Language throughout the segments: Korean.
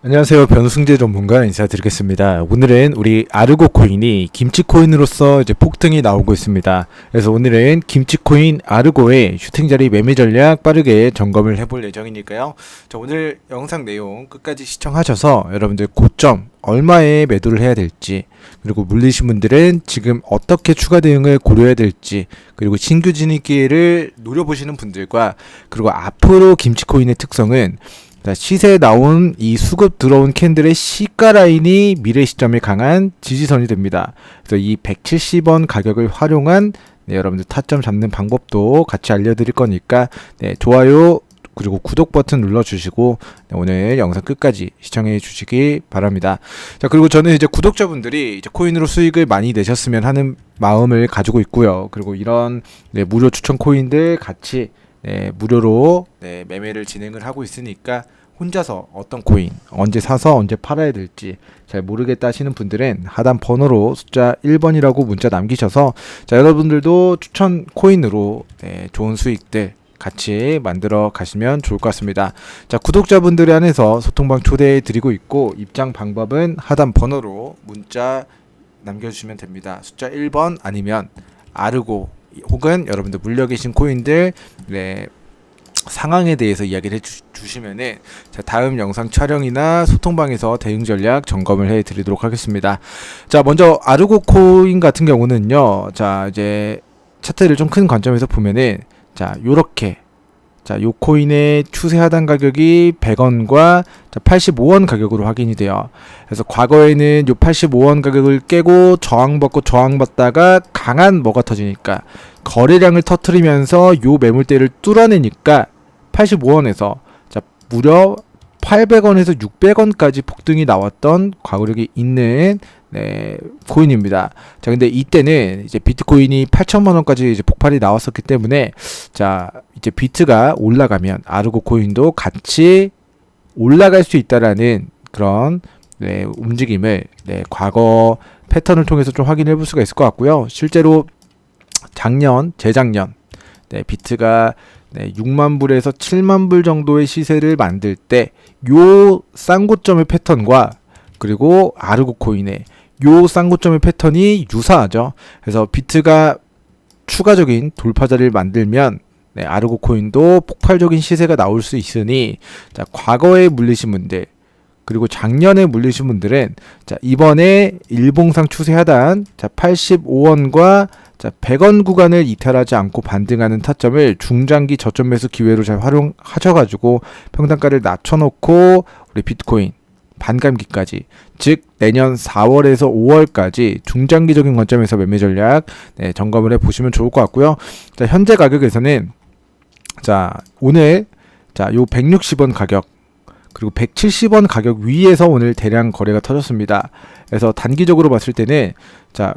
안녕하세요. 변승재 전문가 인사드리겠습니다. 오늘은 우리 아르고 코인이 김치 코인으로서 이제 폭등이 나오고 있습니다. 그래서 오늘은 김치 코인 아르고의 슈팅 자리 매매 전략 빠르게 점검을 해볼 예정이니까요. 자, 오늘 영상 내용 끝까지 시청하셔서 여러분들 고점 얼마에 매도를 해야 될지 그리고 물리신 분들은 지금 어떻게 추가 대응을 고려해야 될지 그리고 신규 진입 기회를 노려보시는 분들과 그리고 앞으로 김치 코인의 특성은 자, 시세에 나온 이 수급 들어온 캔들의 시가 라인이 미래 시점에 강한 지지선이 됩니다. 그래서 이 170원 가격을 활용한 네, 여러분들 타점 잡는 방법도 같이 알려드릴 거니까 네, 좋아요 그리고 구독 버튼 눌러주시고 네, 오늘 영상 끝까지 시청해 주시기 바랍니다. 자 그리고 저는 이제 구독자분들이 이제 코인으로 수익을 많이 내셨으면 하는 마음을 가지고 있고요. 그리고 이런 네, 무료 추천 코인들 같이 네, 무료로 네, 매매를 진행을 하고 있으니까 혼자서 어떤 코인 언제 사서 언제 팔아야 될지 잘 모르겠다 하시는 분들은 하단 번호로 숫자 1번이라고 문자 남기셔서 자 여러분들도 추천 코인으로 네, 좋은 수익들 같이 만들어 가시면 좋을 것 같습니다. 자 구독자분들에 한해서 소통방 초대해 드리고 있고 입장 방법은 하단 번호로 문자 남겨 주시면 됩니다. 숫자 1번 아니면 아르고 혹은 여러분들 물려 계신 코인들 네, 상황에 대해서 이야기를 해주시면은 자, 다음 영상 촬영이나 소통방에서 대응 전략 점검을 해드리도록 하겠습니다. 자 먼저 아르고 코인 같은 경우는요. 자 이제 차트를 좀 큰 관점에서 보면은 자 요렇게 자, 요 코인의 추세 하단 가격이 100원과 85원 가격으로 확인이 돼요. 그래서 과거에는 요 85원 가격을 깨고 저항받고 저항받다가 강한 뭐가 터지니까 거래량을 터트리면서 요 매물대를 뚫어내니까 85원에서 자, 무려 800원에서 600원까지 폭등이 나왔던 과거력이 있는 네, 코인입니다. 자, 근데 이때는 이제 비트코인이 8천만 원까지 이제 폭발이 나왔었기 때문에 자, 이제 비트가 올라가면 아르고 코인도 같이 올라갈 수 있다라는 그런 네, 움직임을 네, 과거 패턴을 통해서 좀 확인해 볼 수가 있을 것 같고요. 실제로 작년, 재작년 네, 비트가 네, 6만 불에서 7만 불 정도의 시세를 만들 때 요 쌍고점의 패턴과 그리고 아르고 코인의 요 쌍고점의 패턴이 유사하죠. 그래서 비트가 추가적인 돌파자를 만들면 네, 아르고 코인도 폭발적인 시세가 나올 수 있으니 자, 과거에 물리신 분들 그리고 작년에 물리신 분들은 자, 이번에 일봉상 추세 하단 자, 85원과 자, 100원 구간을 이탈하지 않고 반등하는 타점을 중장기 저점 매수 기회로 잘 활용하셔가지고 평단가를 낮춰놓고 우리 비트코인 반감기까지 즉 내년 4월에서 5월까지 중장기적인 관점에서 매매 전략 네, 점검을 해 보시면 좋을 것 같고요. 자, 현재 가격에서는 자, 오늘 자, 요 160원 가격 그리고 170원 가격 위에서 오늘 대량 거래가 터졌습니다. 그래서 단기적으로 봤을 때는 자,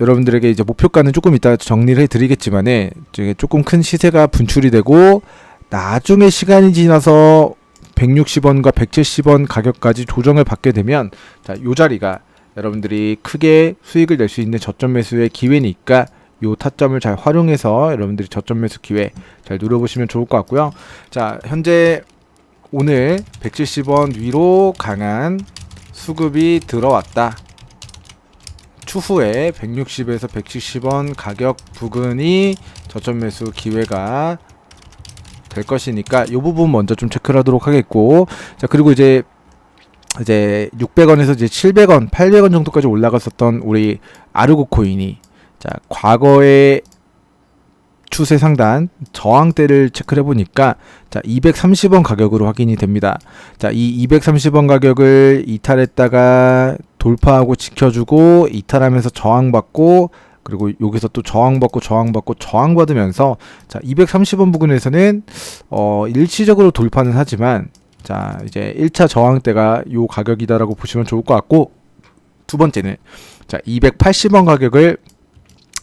여러분들에게 이제 목표가는 조금 이따 정리를 해 드리겠지만은 조금 큰 시세가 분출이 되고 나중에 시간이 지나서 160원과 170원 가격까지 조정을 받게 되면 자, 요 자리가 여러분들이 크게 수익을 낼 수 있는 저점 매수의 기회니까 요 타점을 잘 활용해서 여러분들이 저점 매수 기회 잘 누려보시면 좋을 것 같고요. 자, 현재 오늘 170원 위로 강한 수급이 들어왔다. 추후에 160에서 170원 가격 부근이 저점 매수 기회가 될 것이니까 이 부분 먼저 좀 체크를 하도록 하겠고 자 그리고 이제 이제 600원에서 이제 700원, 800원 정도까지 올라갔었던 우리 아르고 코인이 자 과거에 추세 상단 저항대를 체크를 해보니까 자 230원 가격으로 확인이 됩니다. 자이 230원 가격을 이탈했다가 돌파하고 지켜주고 이탈하면서 저항받고 그리고 여기서 또 저항받고 저항받고 저항받으면서 자 230원 부근에서는 어 일시적으로 돌파는 하지만 자 이제 1차 저항대가 요 가격이다라고 보시면 좋을 것 같고 두 번째는 자 280원 가격을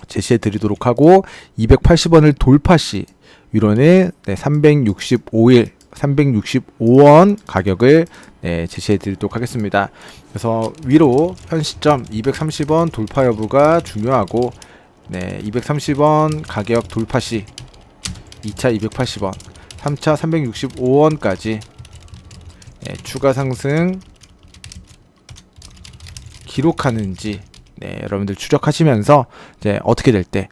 제시해 드리도록 하고 280원을 돌파 시 위로는 네, 365일 365원 가격을 네, 제시해 드리도록 하겠습니다. 그래서 위로 현 시점 230원 돌파 여부가 중요하고 네, 230원 가격 돌파 시 2차 280원, 3차 365원까지 네, 추가 상승 기록하는지 네, 여러분들 추적하시면서 이제 어떻게 될 때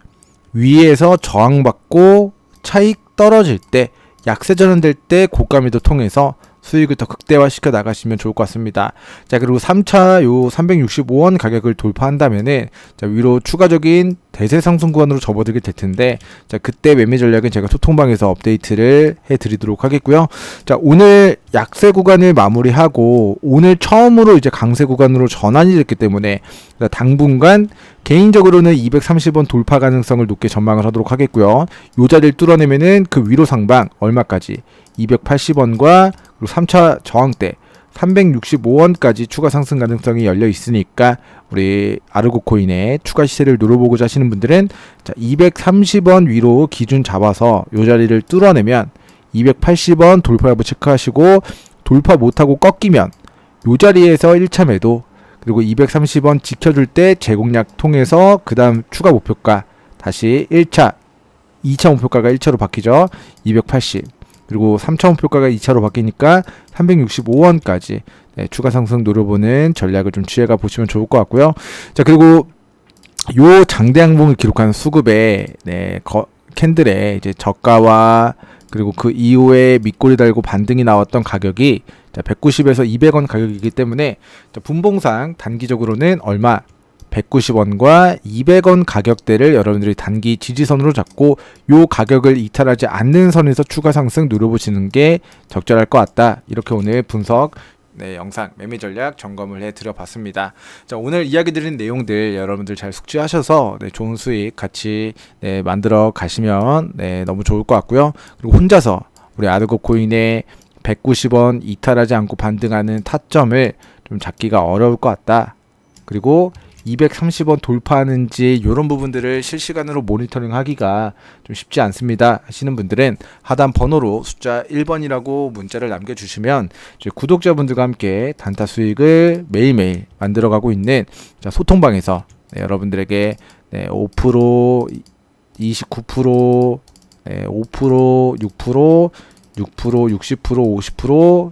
위에서 저항받고 차익 떨어질 때 약세 전환될 때 고가미도 통해서 수익을 더 극대화시켜 나가시면 좋을 것 같습니다. 자, 그리고 3차 요 365원 가격을 돌파한다면은 자, 위로 추가적인 대세 상승 구간으로 접어들게 될 텐데 자, 그때 매매 전략은 제가 소통방에서 업데이트를 해 드리도록 하겠고요. 자, 오늘 약세 구간을 마무리하고 오늘 처음으로 이제 강세 구간으로 전환이 됐기 때문에 자, 당분간 개인적으로는 230원 돌파 가능성을 높게 전망을 하도록 하겠고요. 요 자리를 뚫어내면은 그 위로 상방 얼마까지 280원과 그리고 3차 저항대 365원까지 추가 상승 가능성이 열려 있으니까 우리 아르고 코인의 추가 시세를 노려보고자 하시는 분들은 자 230원 위로 기준 잡아서 요 자리를 뚫어내면 280원 돌파 여부 체크하시고 돌파 못하고 꺾이면 요 자리에서 1차 매도 그리고 230원 지켜줄 때 제공약 통해서 그 다음 추가 목표가 다시 1차 2차 목표가가 1차로 바뀌죠. 280 그리고 3차 목표가가 2차로 바뀌니까 365원까지 네, 추가 상승 노려보는 전략을 좀 취해가 보시면 좋을 것 같고요. 자 그리고 요 장대 항봉을 기록한 수급에 네, 거, 캔들에 이제 저가와 그리고 그 이후에 밑꼬리 달고 반등이 나왔던 가격이 자, 190에서 200원 가격이기 때문에 자, 분봉상 단기적으로는 얼마 190원과 200원 가격대를 여러분들이 단기 지지선으로 잡고 요 가격을 이탈하지 않는 선에서 추가 상승 누려보시는 게 적절할 것 같다. 이렇게 오늘 분석 네, 영상 매매 전략 점검을 해 드려 봤습니다. 자, 오늘 이야기 드린 내용들 여러분들 잘 숙지하셔서 네, 좋은 수익 같이 네, 만들어 가시면 네, 너무 좋을 것 같고요. 그리고 혼자서 우리 아르고 코인의 190원 이탈하지 않고 반등하는 타점을 좀 잡기가 어려울 것 같다. 그리고 230원 돌파하는지 이런 부분들을 실시간으로 모니터링 하기가 좀 쉽지 않습니다. 하시는 분들은 하단 번호로 숫자 1번이라고 문자를 남겨주시면 구독자분들과 함께 단타 수익을 매일매일 만들어가고 있는 자, 소통방에서 네, 여러분들에게 네, 5% 29% 네, 5% 6% 6% 60% 50%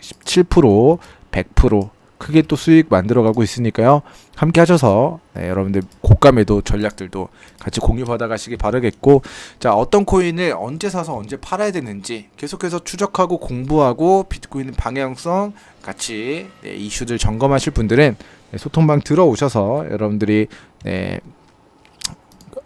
17% 100% 크게 또 수익 만들어가고 있으니까요. 함께 하셔서 네, 여러분들 고감에도 전략들도 같이 공유 받아가시기 바라겠고 자 어떤 코인을 언제 사서 언제 팔아야 되는지 계속해서 추적하고 공부하고 비트코인 방향성 같이 네, 이슈들 점검하실 분들은 네, 소통방 들어오셔서 여러분들이 네,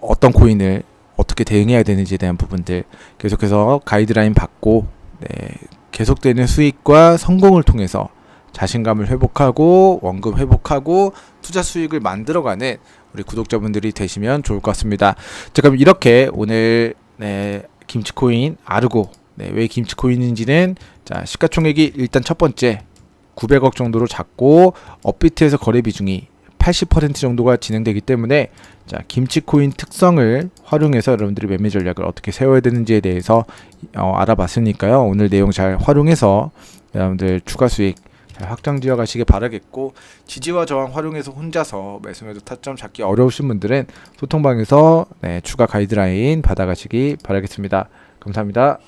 어떤 코인을 어떻게 대응해야 되는지에 대한 부분들 계속해서 가이드라인 받고 네, 계속되는 수익과 성공을 통해서 자신감을 회복하고 원금 회복하고 투자 수익을 만들어가는 우리 구독자분들이 되시면 좋을 것 같습니다. 자 그럼 이렇게 오늘 네, 김치코인 아르고 네, 왜 김치코인인지는 자 시가총액이 일단 첫 번째 900억 정도로 잡고 업비트에서 거래 비중이 80% 정도가 진행되기 때문에 자 김치코인 특성을 활용해서 여러분들이 매매 전략을 어떻게 세워야 되는지에 대해서 어, 알아봤으니까요 오늘 내용 잘 활용해서 여러분들 추가 수익 잘 확장 지어 가시길 바라겠고 지지와 저항 활용해서 혼자서 매수매도 타점 잡기 어려우신 분들은 소통방에서 네, 추가 가이드라인 받아가시기 바라겠습니다 감사합니다.